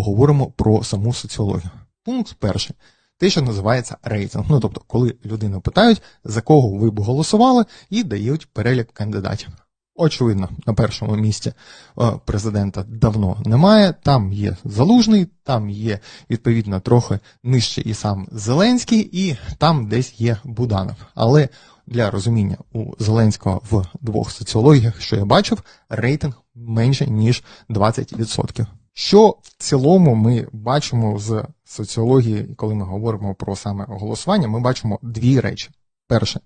Говоримо про саму соціологію. Пункт перший. Те, що називається рейтинг. Ну тобто, коли людину питають, за кого ви б голосували, і дають перелік кандидатів. Очевидно, на першому місці е, президента давно немає. Там є Залужний, там є відповідно трохи нижче і сам Зеленський, і там десь є Буданов. Але для розуміння у Зеленського в двох соціологіях, що я бачив, рейтинг менше ніж 20%. Що в цілому ми бачимо з соціології, коли ми говоримо про саме голосування, ми бачимо дві речі. Перше,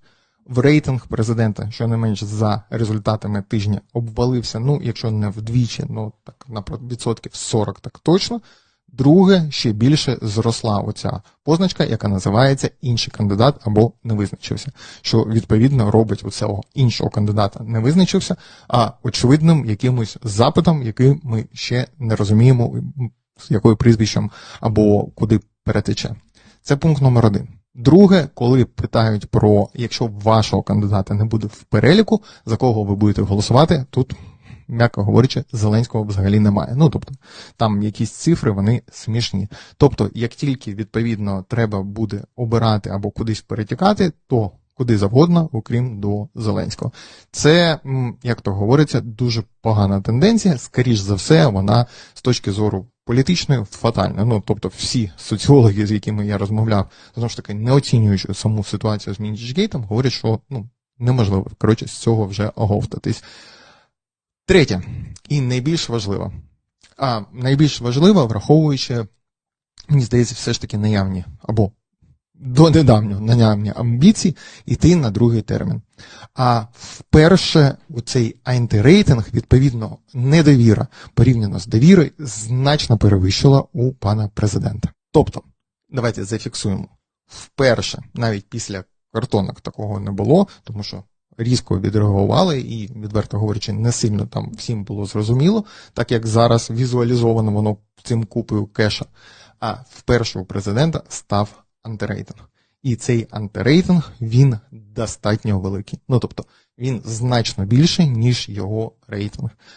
в рейтинг президента, щонайменше за результатами тижня, обвалився, ну, якщо не вдвічі, ну так на відсотків 40 так точно. Друге, ще більше зросла оця позначка, яка називається інший кандидат або не визначився, що відповідно робить у цього іншого кандидата не визначився, а очевидним якимось запитом, який ми ще не розуміємо, з якою прізвищем або куди перетече. Це пункт номер один. Друге, коли питають про якщо вашого кандидата не буде в переліку, за кого ви будете голосувати, тут, м'яко говорячи, Зеленського взагалі немає. Ну тобто там якісь цифри, вони смішні. Тобто, як тільки відповідно треба буде обирати або кудись перетікати, то куди завгодно, окрім до Зеленського. Це, як то говориться, дуже погана тенденція. Скоріш за все, вона з точки зору політичної фатальна. Ну тобто, всі соціологи, з якими я розмовляв, знову ж таки, не оцінюючи саму ситуацію з Мінічгейтом, говорять, що ну неможливо коротше з цього вже оговтатись. Третє, і найбільш важливо. А найбільш важливо, враховуючи, мені здається, все ж таки наявні або до недавнього наявні амбіції йти на другий термін. А вперше у цей антирейтинг, відповідно, недовіра порівняно з довірою, значно перевищила у пана президента. Тобто, давайте зафіксуємо. Вперше, навіть після картонок такого не було, тому що різко відреагували і, відверто говорячи, не сильно там всім було зрозуміло, так як зараз візуалізовано воно цим купою кеша. А вперше у президента став антирейтинг. І цей антирейтинг він достатньо великий. Ну тобто він значно більший, ніж його рейтинг.